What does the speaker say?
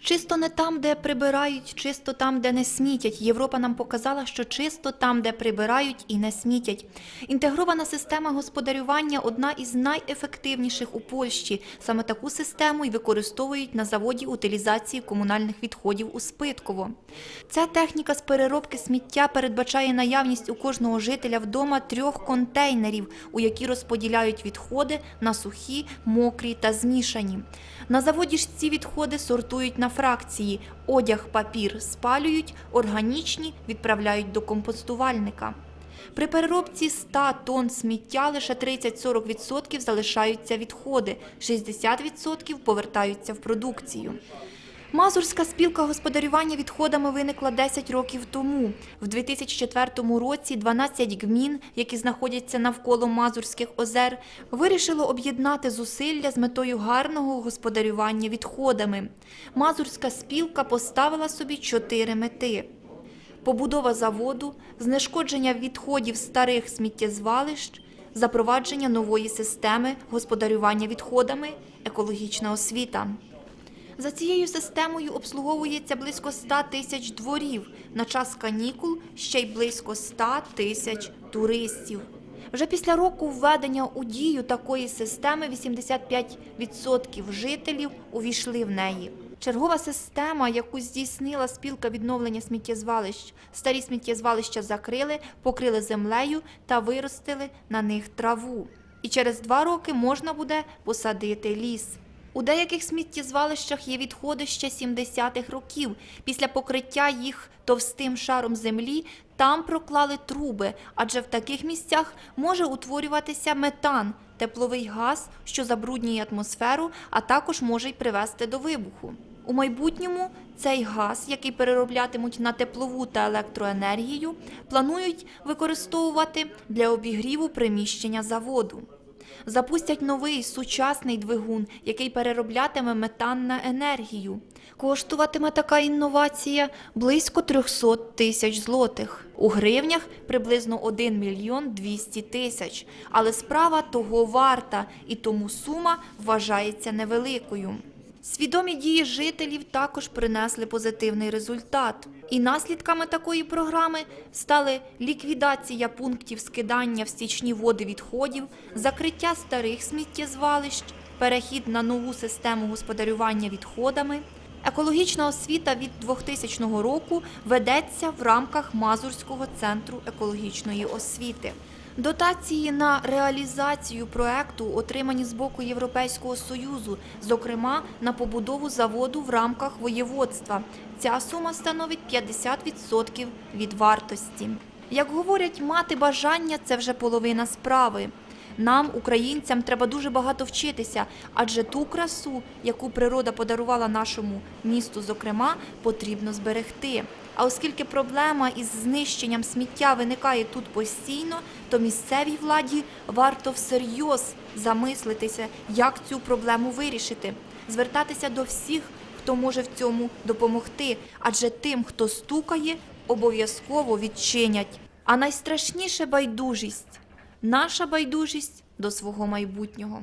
Чисто не там, де прибирають, чисто там, де не смітять. Європа нам показала, що чисто там, де прибирають і не смітять. Інтегрована система господарювання одна із найефективніших у Польщі. Саме таку систему і використовують на заводі утилізації комунальних відходів у Спитково. Ця техніка з переробки сміття передбачає наявність у кожного жителя вдома трьох контейнерів, у які розподіляють відходи на сухі, мокрі та змішані. На заводі ж ці відходи сортують на фракції: одяг, папір спалюють, органічні відправляють до компостувальника. При переробці 100 тонн сміття лише 30-40% залишаються відходи, 60% повертаються в продукцію. Мазурська спілка господарювання відходами виникла 10 років тому. В 2004 році 12 гмін, які знаходяться навколо Мазурських озер, вирішило об'єднати зусилля з метою гарного господарювання відходами. Мазурська спілка поставила собі чотири мети: побудова заводу, знешкодження відходів старих сміттєзвалищ, запровадження нової системи господарювання відходами, екологічна освіта. За цією системою обслуговується близько 100 тисяч дворів. На час канікул ще й близько 100 тисяч туристів. Вже після року введення у дію такої системи 85% жителів увійшли в неї. Чергова система, яку здійснила спілка відновлення сміттєзвалищ. Старі сміттєзвалища закрили, покрили землею та виростили на них траву. І через два роки можна буде посадити ліс. У деяких сміттєзвалищах є відходи ще 70-х років. Після покриття їх товстим шаром землі там проклали труби, адже в таких місцях може утворюватися метан, тепловий газ, що забруднює атмосферу, а також може й привести до вибуху. У майбутньому цей газ, який перероблятимуть на теплову та електроенергію, планують використовувати для обігріву приміщення заводу. Запустять новий сучасний двигун, який перероблятиме метан на енергію. Коштуватиме така інновація близько 300 тисяч злотих. У гривнях приблизно 1 мільйон 200 тисяч. Але справа того варта, і тому сума вважається невеликою. Свідомі дії жителів також принесли позитивний результат. І наслідками такої програми стали ліквідація пунктів скидання в стічні води відходів, закриття старих сміттєзвалищ, перехід на нову систему господарювання відходами. Екологічна освіта від 2000 року ведеться в рамках Мазурського центру екологічної освіти. Дотації на реалізацію проекту отримані з боку Європейського союзу, зокрема на побудову заводу в рамках воєводства. Ця сума становить 50% від вартості. Як говорять, мати бажання це вже половина справи. Нам, українцям, треба дуже багато вчитися, адже ту красу, яку природа подарувала нашому місту, зокрема, потрібно зберегти. А оскільки проблема із знищенням сміття виникає тут постійно, то місцевій владі варто всерйоз замислитися, як цю проблему вирішити, звертатися до всіх, хто може в цьому допомогти, адже тим, хто стукає, обов'язково відчинять. А найстрашніше байдужість наша байдужість до свого майбутнього.